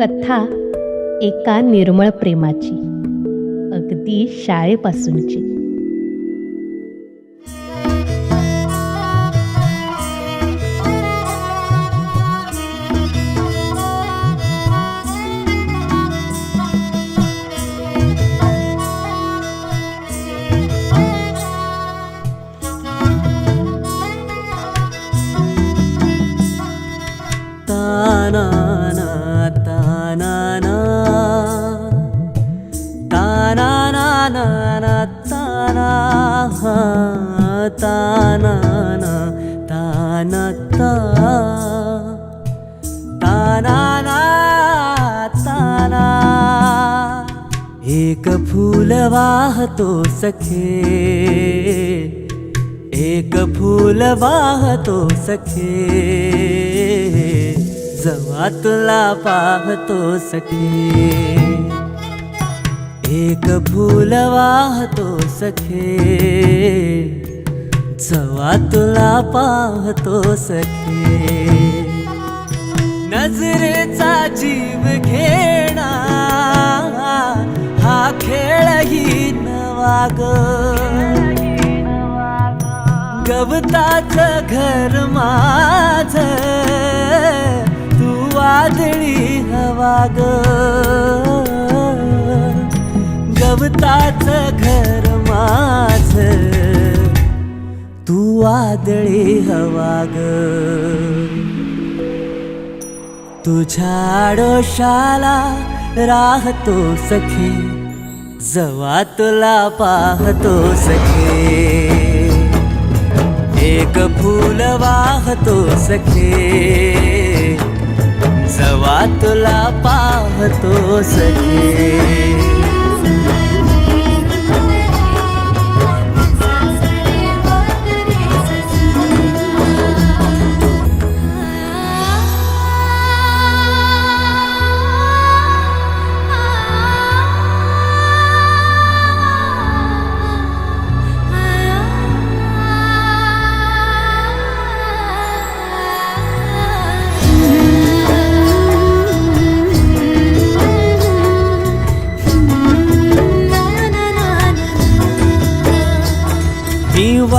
कथा एका निर्मळ प्रेमाची अगदी शाळेपासूनची. तानानानाना ताना ना ताना था ताना ना ताना. एक फूल वाहतो सखे एक फूल वाहतो सखे जवा तुला पाहतो सखे. एक फूल वाहतो सखे जवा तुला पाहतो सखे. नजरेचा जीव घेणा हा खेळही नवाग गवताच घर माझ तू वादळी हवाग. ग घर माझ. तू वादळी हवा ग. तुझ्या आडोशाला राहतो सखे. जवा तुला पाहतो सखे. एक फूल वाहतो सखे. जवा तुला पाहतो सखे.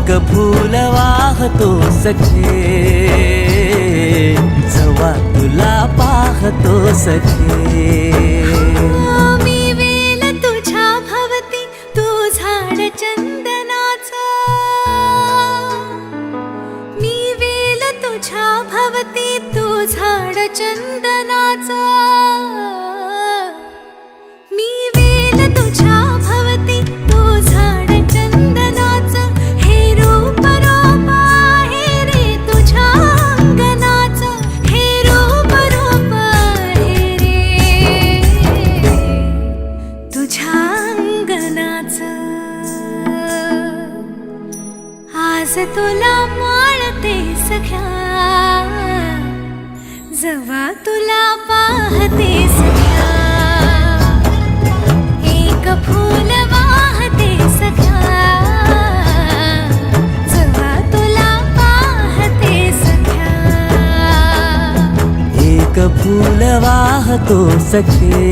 एक फूल वाहतो सखे. जवा तुला पाहतो सखे. मी वेल तुझ्या भवती तू झाड चंदनाचा. तुला माळते सख्या जवा तुला पाहते सख्या. एक फूल वाहते सख्या जवा तुला पाहते सख्या. एक फूल वाहतो सखे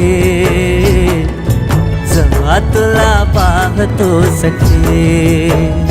जवा तुला पाहतो सखे